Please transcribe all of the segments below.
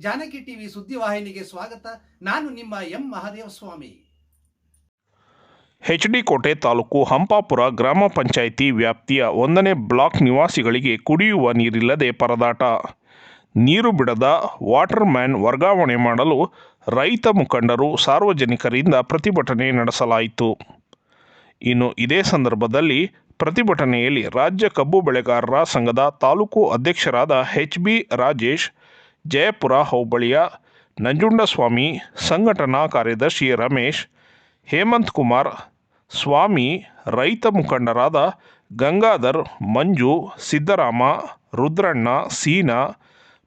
Janaki TV ಸುದ್ದಿವಾಹಿನಿಗೆ ಸ್ವಾಗತ. ನಾನು ನಿಮ್ಮ M Mahadeva Swamy. H D Kote taluk Hampapura ಗ್ರಾಮ ಪಂಚಾಯಿತಿ ವ್ಯಾಪ್ತಿಯ ಒಂದನೇ ಬ್ಲಾಕ್ ನಿವಾಸಿಗಳಿಗೆ ಕುಡಿಯುವ ನೀರಿಲ್ಲದೆ ಪರದಾಟ. ನೀರು ಬಿಡದ ವಾಟರ್ ಮ್ಯಾನ್ ವರ್ಗಾವಣೆ ಮಾಡಲು ರೈತ ಮುಖಂಡರು ಸಾರ್ವಜನಿಕರಿಂದ ಪ್ರತಿಭಟನೆ ನಡೆಸಲಾಯಿತು. ಇನ್ನು ಇದೇ ಸಂದರ್ಭದಲ್ಲಿ ಪ್ರತಿಭಟನೆಯಲ್ಲಿ ರಾಜ್ಯ ಕಬ್ಬು ಬೆಳೆಗಾರರ ಸಂಘದ ತಾಲೂಕು ಅಧ್ಯಕ್ಷರಾದ ಎಚ್ ಬಿ ರಾಜೇಶ್ ಜಯಪುರ ಹೋಬಳಿಯ ನಂಜುಂಡಸ್ವಾಮಿ ಸಂಘಟನಾ ಕಾರ್ಯದರ್ಶಿ ರಮೇಶ್, ಹೇಮಂತ್ ಕುಮಾರ್, ಸ್ವಾಮಿ, ರೈತ ಮುಖಂಡರಾದ ಗಂಗಾಧರ್, ಮಂಜು, ಸಿದ್ದರಾಮ, ರುದ್ರಣ್ಣ, ಸೀನಾ,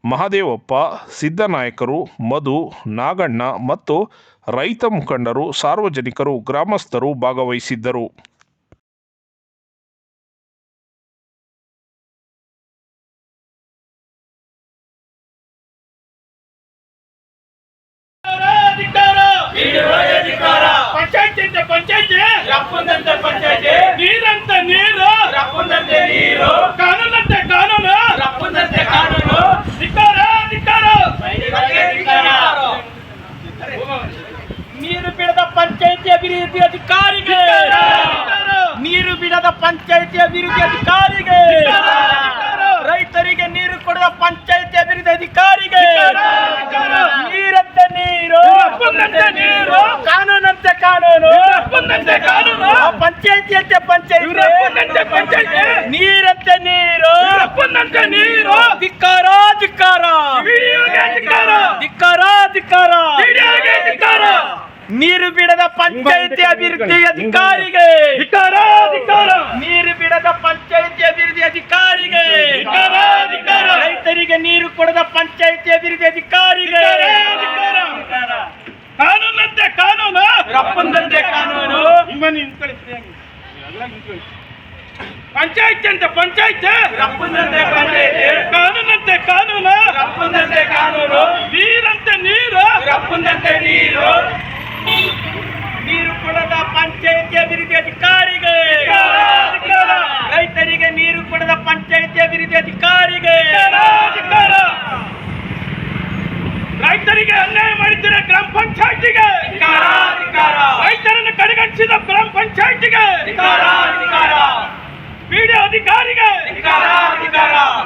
ಮಹದೇವಪ್ಪ, ಸಿದ್ದನಾಯಕರು, ಮಧು, ನಾಗಣ್ಣ ಮತ್ತು ರೈತ ಮುಖಂಡರು, ಸಾರ್ವಜನಿಕರು, ಗ್ರಾಮಸ್ಥರು ಭಾಗವಹಿಸಿದ್ದರು. ಪಂಚಾಯತಿ ಪಂಚಾಯತಿ. ರಪ್ಪಂದಂತೆ ಪಂಚಾಯತಿ. ನೀರಂತ ನೀರು. ರಪ್ಪಂದಂತೆ ನೀರು. ಕಾನೂನಂತೆ ಕಾನೂನು. ರಪ್ಪಂದಂತೆ ಕಾನೂನು. ಧಿಕ್ಕಾರ ಧಿಕ್ಕಾರ ನೀರು ಬಿಡದ ಪಂಚಾಯತಿ ಅಭಿವೃದ್ಧಿ ಅಧಿಕಾರಿಗೆ. ನೀರು ಬಿಡದ ಪಂಚಾಯತಿ ಅಭಿವೃದ್ಧಿ ಅಧಿಕಾರಿಗೆ. ರೈತರಿಗೆ ನೀರು ಕೊಡುವ ಪಂಚಾಯತಿ ಅಭಿವೃದ್ಧಿ ಅಧಿಕಾರಿಗೆ ನೀರಂತೆ ನೀರು ನೀರು. ಕಾನೂನಂತೆ ಕಾನೂನು. ಪಂಚಾಯತಿ. ಅಂತೆ ಪಂಚಾಯತಿ. ನೀರಂತೆ ನೀರು. ನೀರು ಧಿಕ್ಕಾರ ಧಿಕ್ಕಾರ ವಿಡಿಯೋಗೆ ಧಿಕ್ಕಾರ ಧಿಕ್ಕಾರ ಧಿಕ್ಕಾರ ವಿಡಿಯೋಗೆ ಧಿಕ್ಕಾರ ನೀರು ಬಿಡದ ಪಂಚಾಯಿತಿ ಅಭಿವೃದ್ಧಿ ಅಧಿಕಾರಿಗೆ. ನೀರು ಬಿಡದ ಪಂಚಾಯಿತಿ ಅಭಿವೃದ್ಧಿ ಅಧಿಕಾರಿಗೆ. ರೈತರಿಗೆ ನೀರು ಕೊಡದ ಪಂಚಾಯಿತಿ ಅಭಿವೃದ್ಧಿ ಅಧಿಕಾರಿಗೆ. ಕಾನೂನಂತೆ ಕಾನೂನು. ರಪ್ಪಂದಂತೆ ಕಾನೂನು. ಪಂಚಾಯತ್ ಅಂತ ಪಂಚಾಯತ್. ರಪ್ಪಂದಂತೆ ಪಂಚಾಯತಿ. ಕಾನೂನಂತೆ ಕಾನೂನು. ರಪ್ಪಂದಂತೆ ಕಾನೂನು. ನೀರಂತೆ ನೀರು. ರಪ್ಪಂದಂತೆ ನೀರು. ಪಂಚಾಯತಿ ಅಭಿವೃದ್ಧಿ ಅಧಿಕಾರಿಗೆ. ರೈತರಿಗೆ ನೀರು ಕೊಡದ ಪಂಚಾಯಿತಿ ಅಭಿವೃದ್ಧಿ ಅಧಿಕಾರಿಗೆ. ರೈತರಿಗೆ ಅನ್ಯಾಯ ಮಾಡಿದ್ದೀರ ಗ್ರಾಮ ಪಂಚಾಯಿತಿಗೆ. ರೈತರನ್ನು ಕಡೆಗಣಿಸಿದ ಗ್ರಾಮ ಪಂಚಾಯಿತಿಗೆ ಧಿಕ್ಕಾರ. ಅಧಿಕಾರಿಗೆ.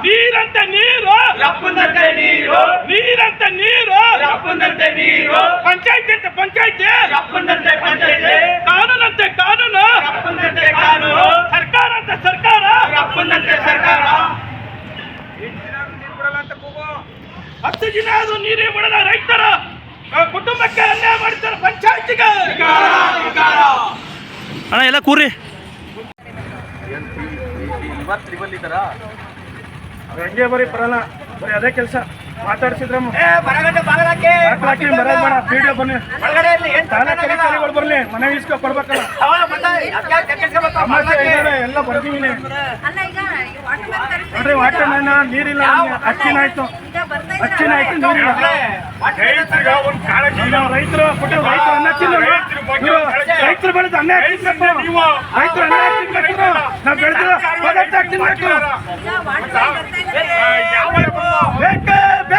ನೀರಂತೆ ನೀರು ರಪ್ಪಂದಂತೆ ನೀರು ನೀರಂತೆ ನೀರು ರಪ್ಪಂದಂತೆ ನೀರು ಪಂಚಾಯತಿ ಅಂತ ಪಂಚಾಯತಿ ರಪ್ಪಂದಂತೆ ಪಂಚಾಯತಿ ಕಾನೂನಂತೆ ಕಾನೂನು ರಪ್ಪಂದಂತೆ ಕಾನೂನು ಸರ್ಕಾರ ಅಂತ ಸರ್ಕಾರ ರಪ್ಪಂದಂತೆ ಸರ್ಕಾರ ಹತ್ತು ದಿನ ಅದು ನೀರೇ ಬಿಡದ ರೈತರ ಕುಟುಂಬಕ್ಕೆ ಅನ್ಯಾಯ ಮಾಡ್ತಾರೆ ಪಂಚಾಯತಿಗೆ. ಅಣ್ಣ ಎಲ್ಲ ಕೂರಿ ಹೆಂಗೆ ಬರೀ ಬರಲ್ಲ ಬರೀ ಅದೇ ಕೆಲಸ. ಮಾತಾಡ್ಸಿದ್ರ ವಿಡಿಯೋ ಬನ್ನಿ. ಬರ್ಲಿ ಮನೆ ಇಸ್ಕೊ ಕೊಡ್ಬೇಕಲ್ಲ. ಎಲ್ಲ ಬರ್ತೀವಿ ಅಲ್ಲ ಈಗ ವಾಟರ್ ಮ್ಯಾನ್ ಕರೆಕ್ಟ್ ನೋಡ್ರಿ ವಾಟರ್ ಮ್ಯಾನ್ ನೀರಿಲ್ಲ ಅಚ್ಚಿನಾಯಿತು ಈಗ ಬರ್ತಾ ಅಚ್ಚಿನ ಆಯ್ತು ಇದ್ದಾರೆ ನೀರಿಲ್ಲ ರೈತರು ಕೊಟ್ಟು ರೈತರು ಅನ್ನ ರೈತರು ಬೆಳೆದ ಅನ್ನ ತಿನ್ಬೇಕು ರೈತರು ಅನ್ನ ತಿನ್ಬೇಕು ನಾವು ಬೆಳೆದ ಪದಾರ್ಥ ತಿನ್ಬೇಕು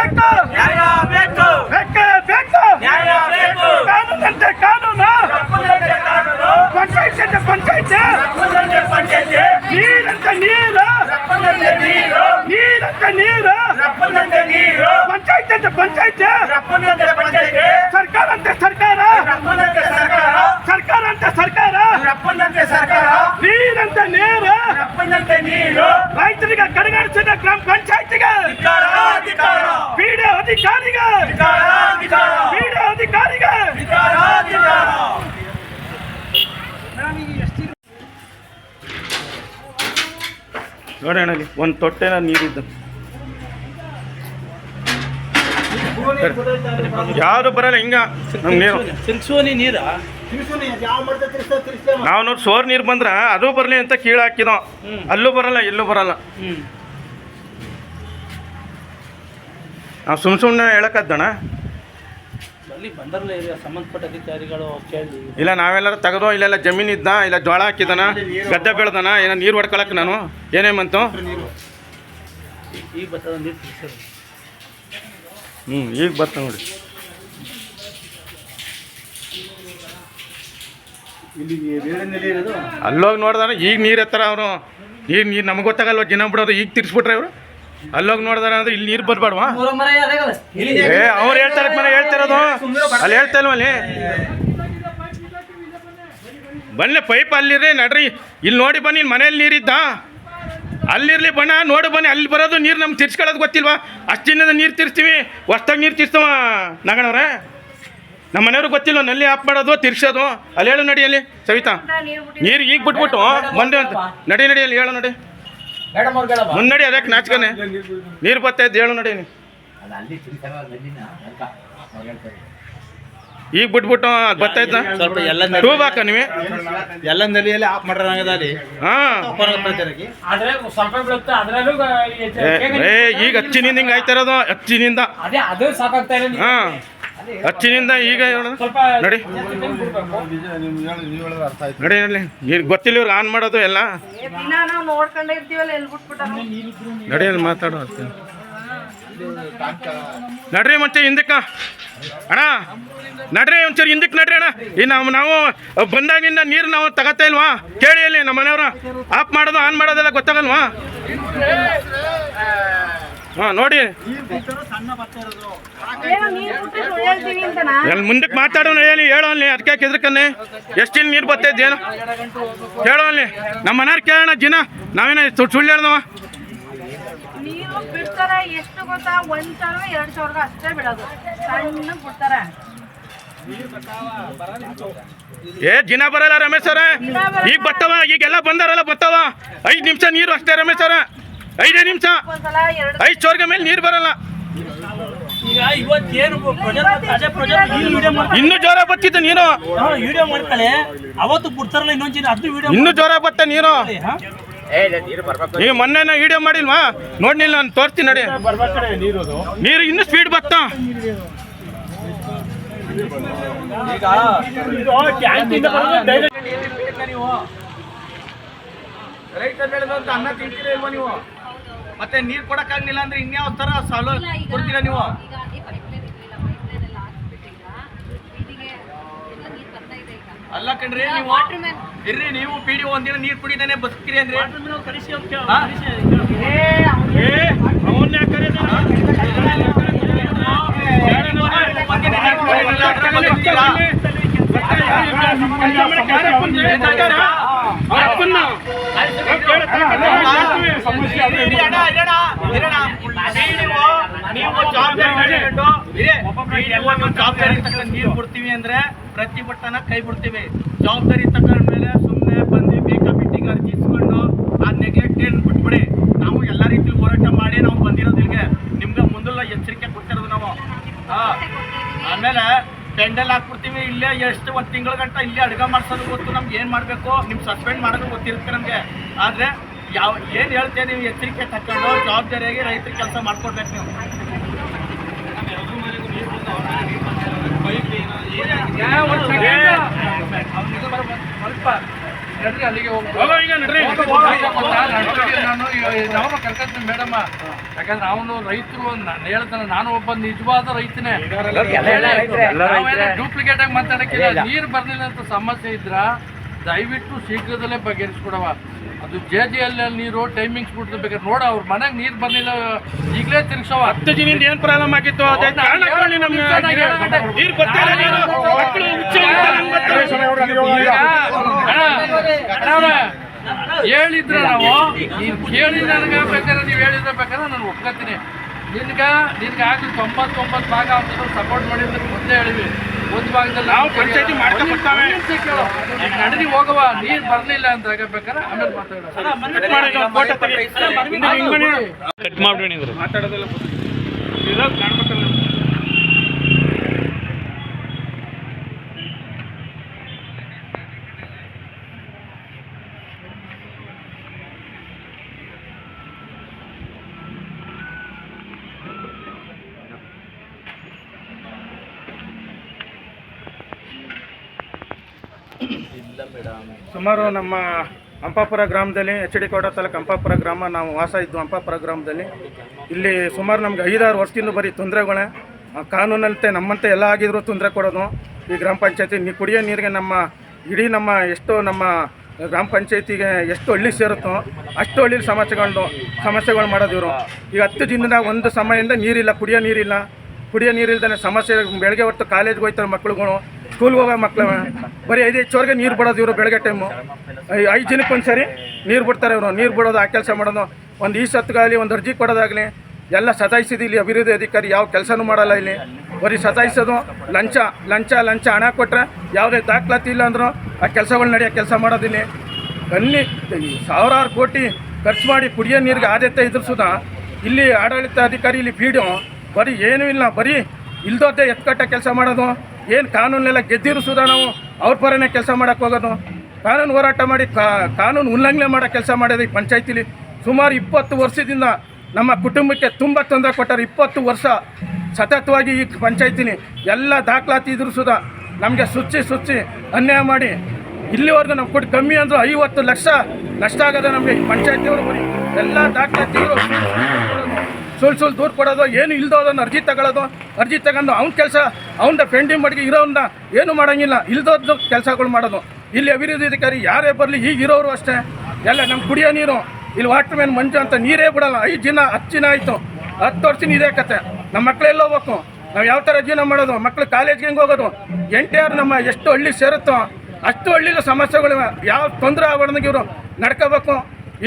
ಬೇಕೇ ಬೇಕು ನ್ಯಾಯ ಬೇಕು ಬೇಕೇ ಬೇಕು ನ್ಯಾಯ ಬೇಕು ಕಾನೂನಂತೆ ಕಾನೂನು ರಪ್ಪಂದಂತೆ ಕಾನೂನು ಪಂಚಾಯತ್ ಅಂತ ಪಂಚಾಯತ್ ರಪ್ಪಂದಂತೆ ಪಂಚಾಯತಿ ನೀರಂತ ನೀರು ರಪ್ಪಂದಂತೆ ನೀರು ನೀರಂತ ನೀರು ರಪ್ಪಂದಂತೆ ನೀರು ಪಂಚಾಯತ್ ಅಂತ ಪಂಚಾಯತ್ ರಪ್ಪಂದಂತೆ ಪಂಚಾಯತಿ ಸರ್ಕಾರ ಅಂತ ಸರ್ಕಾರ ರಪ್ಪಂದಂತೆ ಸರ್ಕಾರ ಸರ್ಕಾರ ಅಂತ ಸರ್ಕಾರ ರಪ್ಪಂದಂತೆ ಸರ್ಕಾರ ನೀರಂತ ನೀರು ರಪ್ಪಂದಂತೆ ನೀರು ರೈತರಿಗೆ ಕಡೆಗಣಿಸಿದ ಗ್ರಾಮ ಪಂಚಾಯತಿಗೆ ಧಿಕ್ಕಾರ, ಧಿಕ್ಕಾರ. ಪಿಡಿಒ ಅಧಿಕಾರಿಗೆ ಅಧಿಕಾರಿಗೆ. ನೋಡೋಣ ಒಂದು ತೊಟ್ಟೆನ ನೀರಿದ್ದ. ಯಾರು ಬರಲ್ಲ ಹಿಂಗ. ನಾವ್ ನೀರು. ನಾವು ನೋಡಿ ಸೋರ್ ನೀರು ಬಂದ್ರ ಅದು ಬರಲಿ ಅಂತ ಕೀಳು ಹಾಕಿದೋ ಅಲ್ಲೂ ಬರಲ್ಲ ಎಲ್ಲೂ ಬರಲ್ಲ. ನಾವು ಸುಮ್ ಸುಮ್ಮನೆ ಹೇಳಕ್ಕದ್ದಣ. ಅಲ್ಲಿ ಬಂದರಲ್ಲ ಈಗ ಸಂಬಂಧಪಟ್ಟ ಅಧಿಕಾರಿಗಳು ಕೇಳಿ. ಇಲ್ಲ ನಾವೆಲ್ಲರೂ ತೆಗೆದೋ ಇಲ್ಲೆಲ್ಲ ಜಮೀನು ಇದ್ದ ಇಲ್ಲ ಜೋಳ ಹಾಕಿದಾನ ಗದ್ದೆ ಬೆಳೆದಾನ ಏನೋ ನೀರು ಹೊಡ್ಕೊಳಕ್ ನಾನು? ಏನೇ ಬಂತು ಈ ಬರ್ತದ ನೀರು ಹ್ಞೂ ಈಗ ಬರ್ತ ನೋಡಿ. ಅಲ್ಲೋಗಿ ನೋಡ್ದಾನ ಈಗ ನೀರು ಎತ್ತರ ಅವರು. ಈಗ ನೀರು ನಮ್ಗೆ ಗೊತ್ತಾಗಲ್ವ ದಿನ ಬಿಡೋದು ಈಗ ತಿರ್ಸ್ಬಿಟ್ರೆ ಅವರು ಅಲ್ಲೋಗಿ ನೋಡಿದಾರ ಅಂದ್ರೆ ಇಲ್ಲಿ ನೀರು ಬರ್ಬೇಡವಾ? ಏ ಅವ್ರು ಹೇಳ್ತಾರೆ ಮನೆ ಹೇಳ್ತಿರೋದು ಅಲ್ಲಿ ಹೇಳ್ತಾ ಇಲ್ವ ಅಲ್ಲಿ? ಬನ್ನಿ ಪೈಪ್ ಅಲ್ಲಿರ್ರಿ ನಡ್ರಿ. ಇಲ್ಲಿ ನೋಡಿ ಬನ್ನಿ ಇಲ್ಲಿ ಮನೇಲಿ ನೀರಿದ್ದ. ಅಲ್ಲಿರ್ಲಿ ಬಣ್ಣ ನೋಡಿ ಬನ್ನಿ ಅಲ್ಲಿ ಬರೋದು ನೀರು ನಮ್ಗೆ ತಿರ್ಸ್ಕೊಳ್ಳೋದು ಗೊತ್ತಿಲ್ವಾ? ಅಷ್ಟು ದಿನದ ನೀರು ತಿರ್ಸ್ತೀವಿ ಹೊಸ್ದಾಗಿ ನೀರು ತಿರ್ಸ್ತವ ನಗಣವ್ರೆ ನಮ್ಮ ಮನೆಯವ್ರಿಗೆ ಗೊತ್ತಿಲ್ಲ ನಲ್ಲಿ ಆಫ್ ಮಾಡೋದು ತಿರ್ಸೋದು? ಅಲ್ಲಿ ಹೇಳು ನಡಿಯಲ್ಲಿ ಸವಿತಾ. ನೀರು ಈಗ ಬಿಟ್ಬಿಟ್ಟು ಬಂದೆ ಅಂತ. ನಡಿ ನಡಿಯಲ್ಲಿ ಹೇಳು ನಡಿ. ಮುನ್ನಡಿ ಅದಕ್ಕೆ ನಾಚ್ಕನೆ. ನೀರು ಬರ್ತೈತೆ ಹೇಳು ನಡಿ. ಈಗ ಬಿಟ್ಬಿಟ್ಟು ಅದ್ ಇದ್ದ? ಸ್ವಲ್ಪ ಎಲ್ಲ ಟ್ಯೂಬ್ ಹಾಕ ನೀವೇ ಎಲ್ಲ ನಲಿಯಲ್ಲಿ ಆಫ್ ಅಲ್ಲಿ. ಅದ್ರಲ್ಲೂ ಏ ಈಗ ಹಚ್ಚಿನಿಂದ ಹಿಂಗೆ ಆಯ್ತಾ ಇರೋದು? ಹಚ್ಚಿನಿಂದ ಹಾಂ. ಹಚ್ಚಿನಿಂದ ಈಗ ಹೇಳು ನೋಡಿ. ನಡಿ ನಡಿ. ಈಗ ಗೊತ್ತಿಲ್ಲ ಇವ್ರು ಆನ್ ಮಾಡೋದು ಎಲ್ಲ? ಏ, ದಿನ ನಾವು ನೋಡ್ಕೊಂಡೇ ಇರ್ತೀವಲ್ಲ ಎಲ್ಲಿ ಬಿಟ್ಬಿಟ್ಟಾರ ನಡಿ ಅಲ್ಲಿ ಮಾತಾಡೋ ಅಷ್ಟೇ ನಡ್ರಿ ಮತ್ತೆ ಹಿಂದಕ್ಕ. ಅಣ್ಣ ನಡ್ರಿ ಒಂಚೂರು ಹಿಂದಕ್ಕೆ ನಡ್ರಿ ಅಣ್ಣ. ಈ ನಾವು ನಾವು ಬಂದಾಗಿಂದ ನೀರು ನಾವು ತಗೋತಾ ಇಲ್ವಾ? ಕೇಳಿ ಅಲ್ಲಿ ನಮ್ಮ ಮನೆಯವ್ರ. ಆಫ್ ಮಾಡೋದು ಆನ್ ಮಾಡೋದೆಲ್ಲ ಗೊತ್ತಾಗಲ್ವಾ? ಹಾಂ ನೋಡಿ. ಎಲ್ಲಿ ಮುಂದಕ್ಕೆ ಮಾತಾಡೋಣ ಹೇಳಿ ಹೇಳೋ ಅಲ್ಲಿ ಅದಕ್ಕೆ ಕೆದ್ರಕನ್ನೆ ಎಷ್ಟು ನೀರು ಬರ್ತೈತೆ ಏನು? ಹೇಳೋ ಅಲ್ಲಿ. ನಮ್ಮ ಮನೆಯವ್ರು ಕೇಳೋಣ ಜಿನ. ನಾವೇನ ಸುಳ್ಳು ಹೇಳ್ದವ? ನೀರು ಬಿಡ್ತಾರ ಎಷ್ಟು ಗೊತ್ತಾ? ಒಂದ್ ಸಾವಿರ ಎರಡ್ ಸಾವಿರ ಅಷ್ಟೇ ಬಿಡೋದು. ಸಣ್ಣ ಬಿಡ್ತಾರ. ಏ ದಿನ ಬರಲ್ಲ ರಮೇಶ್ ಸರ ಈಗ ಬರ್ತಾವ ಈಗೆಲ್ಲ ಬಂದಾರಲ್ಲ ಬರ್ತಾವ ಐದು ನಿಮಿಷ ನೀರು ಅಷ್ಟೇ ರಮೇಶ್ ಅವ್ರ. ಐದೇ ನಿಮಿಷ. ಐದು ಚೋರ್ಗೆ ಮೇಲೆ ನೀರು ಬರಲ್ಲ. ಇನ್ನು ಜ್ವರ ಬತ್ತಿದ್ದು ನೀನು ಪ್ರಾಜೆಕ್ಟ್ ಈ ವಿಡಿಯೋ ಇನ್ನೂ ಜೋರ ಬತ್ತಿತ್ತು ನೀನು. ವಿಡಿಯೋ ಮಾಡ್ಕೊಳ್ಳಿ ಅವತ್ತು ಬಿಡ್ತಾರಲ್ಲ ಇನ್ನೊಂದು ಅದು ವಿಡಿಯೋ ಇನ್ನೂ ಜೋರ ಬತ್ತ ನೀನು. ನೀವು ಮೊನ್ನೆ ವಿಡಿಯೋ ಮಾಡಿಲ್ವಾ? ನೋಡ್ನಿಲ್ಲ ನಾನು ತೋರಿಸ್ತೀನಿ ನಡಿ. ನೀರು ಇನ್ನು ಸ್ಪೀಡ್ ಬತ್ತ? ರೈತ ಬೆಳೆದಂತ ಅನ್ನ ತಿಂತೀರಿ ಇಲ್ವಾ ನೀವು? ಮತ್ತೆ ನೀರ್ ಕೊಡಕ್ಕಾಗ್ಲಿಲ್ಲ ಅಂದ್ರೆ ಇನ್ಯಾವ ತರ ಸಾಲ ಕೊಡ್ತೀರಾ ನೀವು? ಅಲ್ಲ ಕಣ್ರಿ ನೀವು ಇರ್ರಿ ನೀವು ಪಿಡಿ ಒಂದಿನ ನೀರ್ ಕುಡಿದೇನೆ ಬದುಕ್ತೀರಿ ಅಂದ್ರೆ ನೀವು ಜವಾಬ್ದಾರಿ ತಗೊಂಡು ಇರೇ, ನೀವು ನೀವು ಜವಾಬ್ದಾರಿ ತಗೊಂಡು ನೀರು ಕೊಡ್ತೀವಿ ಅಂದ್ರೆ ಪ್ರತಿಭಟನಾ ಕೈ ಬಿಡ್ತೀವಿ ಜವಾಬ್ದಾರಿ ತಗೊಂಡ್ಮೇಲೆ ಸುಮ್ಮನೆ ಬಂದು ಬೇಕಾಬಿಟ್ಟಿಗೆ ಅರ್ಜಿ ಇಸ್ಕೊಂಡು ಆ ನೆಗ್ಲೆಕ್ಟ್ ಏನು ಬಿಟ್ಬಿಡಿ. ನಾವು ಎಲ್ಲ ರೀತಿ ಹೋರಾಟ ಮಾಡಿ ನಾವು ಬಂದಿರೋದು ಇಲ್ಲಿಗೆ. ನಿಮ್ಗೆ ಮುಂದೆಲ್ಲ ಎಚ್ಚರಿಕೆ ಕೊಡ್ತಿರೋದು ನಾವು. ಆಮೇಲೆ ಪೆಂಡಲ್ ಹಾಕ್ಬಿಡ್ತೀವಿ. ಇಲ್ಲೇ ಎಷ್ಟು ಒಂದು ತಿಂಗಳ ಗಂಟ ಇಲ್ಲೇ ಅಡುಗೆ ಮಾಡ್ಸೋದು ಗೊತ್ತು. ನಮ್ಗೆ ಏನು ಮಾಡಬೇಕು? ನಿಮ್ಮ ಸಸ್ಪೆಂಡ್ ಮಾಡೋದು ಗೊತ್ತಿರುತ್ತೆ ನಮಗೆ. ಆದರೆ ಯಾವ, ಏನು ಹೇಳ್ತೇವೆ ನೀವು ಎಚ್ಚರಿಕೆ ತಕ್ಕೊಂಡು ಜವಾಬ್ದಾರಿಯಾಗಿ ರೈತರಿಗೆ ಕೆಲಸ ಮಾಡ್ಕೊಡ್ಬೇಕು ನೀವು. ನಡ್ರಿ. ನಾನು ಕರ್ಕೊಂತೀನಿ ಮೇಡಮ್ಮ ಯಾಕಂದ್ರೆ ಅವನು ರೈತರು ನಾನು ಹೇಳ್ತಾನೆ ನಾನು ಒಬ್ಬ ನಿಜವಾದ ರೈತನೇ. ಡೂಪ್ಲಿಕೇಟ್ ಆಗಿ ಮಾತಾಡಕ್ಕಿಲ್ಲ. ನೀರು ಬರ್ಲಿಲ್ಲ ಅಂತ ಸಮಸ್ಯೆ ಇದ್ರ? ದಯವಿಟ್ಟು ಶೀಘ್ರದಲ್ಲೇ ಬಗೆಹರಿಸ್ಕೊಡವ. ಅದು ಜೆ ಜೆ ಎಲ್ ನೀರು ಟೈಮಿಂಗ್ಸ್ ಬಿಡ್ತು ಬೇಕಾದ್ರೆ ನೋಡ ಅವ್ರ ಮನೆಗೆ ನೀರು ಬಂದಿಲ್ಲ ಈಗಲೇ ತಿರ್ಗ್ಸವ. ಹತ್ತು ದಿನದಿಂದ ಏನು ಪ್ರಾಬ್ಲಮ್ ಆಗಿತ್ತು? ಹೇಳಿದ್ರ ನಾವು ನೀನ್ ಕೇಳಿ ನನಗೆ ಬೇಕಾದ್ರೆ ನೀವು ಹೇಳಿದ್ರೆ ಬೇಕಾದ್ರೆ ನಾನು ಒಪ್ಕೊತೀನಿ. ನಿನ್ಗ ನಿನ್ಗೆ ಆಗ್ಲಿ ತೊಂಬತ್ತೊಂಬತ್ತು ಭಾಗ ಅಂತ ಸಪೋರ್ಟ್ ಮಾಡಿದ್ರೆ ಮೊದಲೇ ಹೇಳಿವಿ ಒಂದು ಭಾಗದಲ್ಲಿ ನಾವು ಪಂಚಾಯತಿ ಮಾಡ್ಕೊಂಡ್ ಬರ್ತಾವೆ. ನಡರಿ ಹೋಗವ ನೀರ್ ಬರ್ಲಿಲ್ಲ ಅಂತ ಬೇಕಾದ್ರೆ ಆಮೇಲೆ ಮಾತಾಡೋಣ. ಕಟ್ ಮಾಡ್ಬೇಡಿ ಮಾತಾಡೋದೆಲ್ಲ ಸುಮಾರು ನಮ್ಮ ಹಂಪಾಪುರ ಗ್ರಾಮದಲ್ಲಿ, ಎಚ್ ಡಿ ಕೋಟ ತಾಲೂಕು ಹಂಪಾಪುರ ಗ್ರಾಮ, ನಾವು ವಾಸ ಇದ್ದು ಹಂಪಾಪುರ ಗ್ರಾಮದಲ್ಲಿ. ಇಲ್ಲಿ ಸುಮಾರು ನಮ್ಗೆ ಐದಾರು ವರ್ಷದಿಂದ ಬರೀ ತೊಂದರೆಗಳೇ. ಕಾನೂನಂತೆ ನಮ್ಮಂತೆ ಎಲ್ಲ ಆಗಿದ್ರು ತೊಂದರೆ ಕೊಡೋದು. ಈ ಗ್ರಾಮ ಪಂಚಾಯತಿ ನೀ ಕುಡಿಯೋ ನೀರಿಗೆ ನಮ್ಮ, ಇಡೀ ನಮ್ಮ ಎಷ್ಟು ನಮ್ಮ ಗ್ರಾಮ ಪಂಚಾಯತಿಗೆ ಎಷ್ಟು ಹಳ್ಳಿ ಸೇರುತ್ತೋ, ಅಷ್ಟು ಹಳ್ಳಿ ಸಮಸ್ಯೆಗಳು ಸಮಸ್ಯೆಗಳು ಮಾಡೋದು ಇವರು. ಈಗ ಹತ್ತು ದಿನದ ಒಂದು ಸಮಯದಿಂದ ನೀರಿಲ್ಲ, ಕುಡಿಯೋ ನೀರಿಲ್ಲ. ಕುಡಿಯೋ ನೀರಿಲ್ದೇ ಸಮಸ್ಯೆ, ಬೆಳಗ್ಗೆ ಹೊತ್ತು ಕಾಲೇಜ್ಗೆ ಹೋಗ್ತಾರೆ ಮಕ್ಳುಗಳು. ಸ್ಕೂಲ್ಗೆ ಹೋಗೋ ಮಕ್ಳು, ಬರೀ ಐದು ಹೆಚ್ಚುವರೆಗೆ ನೀರು ಬಿಡೋದು ಇವರು ಬೆಳಗ್ಗೆ ಟೈಮು ಐದು ಜನಕ್ಕೆ ಒಂದು ಸರಿ ನೀರು ಬಿಡ್ತಾರೆ ಇವರು. ನೀರು ಬಿಡೋದು, ಆ ಕೆಲಸ ಮಾಡೋದು. ಒಂದು ಈ ಸತ್ಗಾಗಲಿ ಒಂದು ಅರ್ಜಿ ಕೊಡೋದಾಗಲಿ, ಎಲ್ಲ ಸತಾಯಿಸಿದ್ದು ಇಲ್ಲಿ ಅಭಿವೃದ್ಧಿ ಅಧಿಕಾರಿ ಯಾವ ಕೆಲಸನೂ ಮಾಡಲ್ಲ ಇಲ್ಲಿ. ಬರೀ ಸತಾಯಿಸೋದು, ಲಂಚ ಲಂಚ ಲಂಚ ಹಣ ಕೊಟ್ಟರೆ ಯಾವುದೇ ದಾಖಲಾತಿ ಇಲ್ಲ ಅಂದರೂ ಆ ಕೆಲಸಗಳು ನಡೆಯೋ ಕೆಲಸ ಮಾಡೋದಿಲ್ಲಿ ಬನ್ನಿ ಸಾವಿರಾರು ಕೋಟಿ ಖರ್ಚು ಮಾಡಿ ಕುಡಿಯೋ ನೀರಿಗೆ ಆದ್ಯತೆ ಎದುರಿಸೋದ ಇಲ್ಲಿ ಆಡಳಿತ ಅಧಿಕಾರಿ ಇಲ್ಲಿ ಪೀಡು ಬರೀ ಏನೂ ಇಲ್ಲ, ಬರೀ ಇಲ್ದೋದೇ ಎತ್ಕಟ್ಟ ಕೆಲಸ ಮಾಡೋದು. ಏನು ಕಾನೂನೆಲ್ಲ ಗೆದ್ದಿರಿಸೋದ ನಾವು? ಅವ್ರ ಪರನೇ ಕೆಲಸ ಮಾಡೋಕ್ಕೆ ಹೋಗೋದು? ಕಾನೂನು ಹೋರಾಟ ಮಾಡಿ ಕಾನೂನು ಉಲ್ಲಂಘನೆ ಮಾಡೋ ಕೆಲಸ ಮಾಡೋದು ಈ ಪಂಚಾಯತಿಲಿ. ಸುಮಾರು ಇಪ್ಪತ್ತು ವರ್ಷದಿಂದ ನಮ್ಮ ಕುಟುಂಬಕ್ಕೆ ತುಂಬ ತೊಂದರೆ ಕೊಟ್ಟಾರೆ. ಇಪ್ಪತ್ತು ವರ್ಷ ಸತತವಾಗಿ ಈ ಪಂಚಾಯತಿನಿ ಎಲ್ಲ ದಾಖಲಾತಿ ಇದ್ರು ನಮಗೆ ಸುಚ್ಚಿ ಸುಚ್ಚಿ ಅನ್ಯಾಯ ಮಾಡಿ. ಇಲ್ಲಿವರೆಗೂ ನಮ್ಮ ಕೊಟ್ಟು ಕಮ್ಮಿ ಅಂದರೂ ಐವತ್ತು ಲಕ್ಷ ನಷ್ಟ ಆಗೋದು ನಮಗೆ ಪಂಚಾಯತಿಯವರು. ಎಲ್ಲ ದಾಖಲಾತಿ ಸುಳ್ಳು ಸುಳ್ಳು ದೂರು ಕೊಡೋದು, ಏನು ಇಲ್ದೋದನ್ನು ಅರ್ಜಿ ತಗೊಳ್ಳೋದು ಅರ್ಜಿ ತಗೊಂಡು ಅವ್ನ ಕೆಲಸ ಅವನ ಪೆಂಡಿಂಗ್ ಮಡಿಗೆ ಇರೋನ್ನ ಏನು ಮಾಡೋಂಗಿಲ್ಲ ಇಲ್ದೋದ್ದು ಕೆಲಸಗಳು ಮಾಡೋದು. ಇಲ್ಲಿ ಅಭಿವೃದ್ಧಿ ಅಧಿಕಾರಿ ಯಾರೇ ಬರಲಿ, ಈಗ ಇರೋರು ಅಷ್ಟೇ. ಎಲ್ಲ ನಮ್ಮ ಕುಡಿಯೋ ನೀರು, ಇಲ್ಲಿ ವಾಟರ್ ಮ್ಯಾನ್ ಮಂಜು ಅಂತ ನೀರೇ ಬಿಡೋಲ್ಲ, ಐದು ದಿನ ಹತ್ತು ದಿನ ಆಯಿತು. ಹತ್ತು ವರ್ಷ ಇದೇ ಕತೆ. ನಮ್ಮ ಮಕ್ಕಳೆಲ್ಲ ಹೋಗ್ಬೇಕು. ನಾವು ಯಾವ ಥರ ಜೀವನ ಮಾಡೋದು? ಮಕ್ಕಳು ಕಾಲೇಜ್ಗೆ ಹೆಂಗೆ ಹೋಗೋದು? ಆರು ಆರ್ ನಮ್ಮ ಎಷ್ಟು ಹಳ್ಳಿ ಸೇರುತ್ತೋ, ಅಷ್ಟು ಹಳ್ಳಿಗೂ ಸಮಸ್ಯೆಗಳಿವೆ ಯಾವ ತೊಂದರೆ ಆಗಬಾರ್ದಂಗೆ ಇವರು ನಡ್ಕೋಬೇಕು.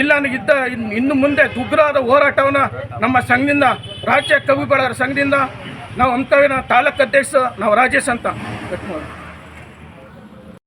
ಇಲ್ಲ ನನಗಿದ್ದ ಇನ್ನು ಮುಂದೆ ಉಗ್ರವಾದ ಹೋರಾಟವನ್ನು ನಮ್ಮ ಸಂಘದಿಂದ, ರಾಜ್ಯ ಕವಿ ಬಳಗರ ಸಂಘದಿಂದ ನಾವು ಅಂತವಿನ ತಾಲೂಕು ಅಧ್ಯಕ್ಷ, ನಾವು ರಾಜೇಶ್ ಅಂತ.